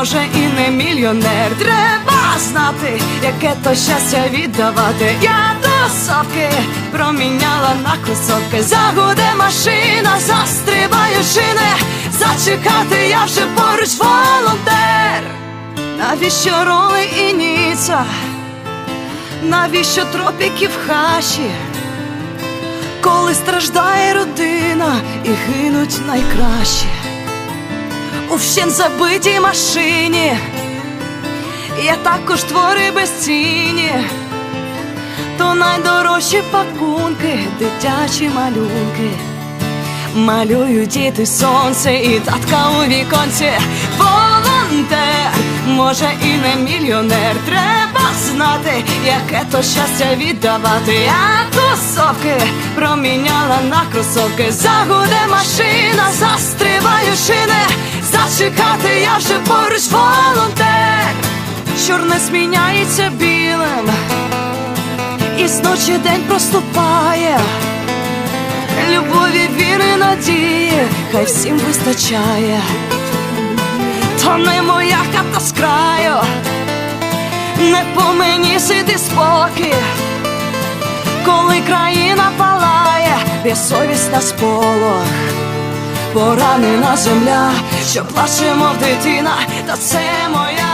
Може і не мільйонер. Треба знати, яке то щастя віддавати. Я тусовки проміняла на кусовки. Загуде машина, застрибаю шини. Зачекати я вже поруч волонтер. Навіщо роли і ніца? Навіщо тропіки в хаші? Коли страждає родина і гинуть найкращі у вщен забитій машині, є також твори безцінні, то найдорожчі пакунки, дитячі малюнки. Малюють діти сонце і татка у віконці. Волонтер, може і не мільйонер. Треба знати, яке то щастя віддавати. Я тусовки проміняла на кросовки. Загуде машина, шини. Зачекати я вже поруч волонтер. Чорне зміняється білим, і з ночі день проступає. Любові, віри, надії, хай всім вистачає, то не моя хата з краю, не по мені сиди спокій, коли країна палає, безсовість на сполох, поранена земля, що плаче, мов дитина, та це моя.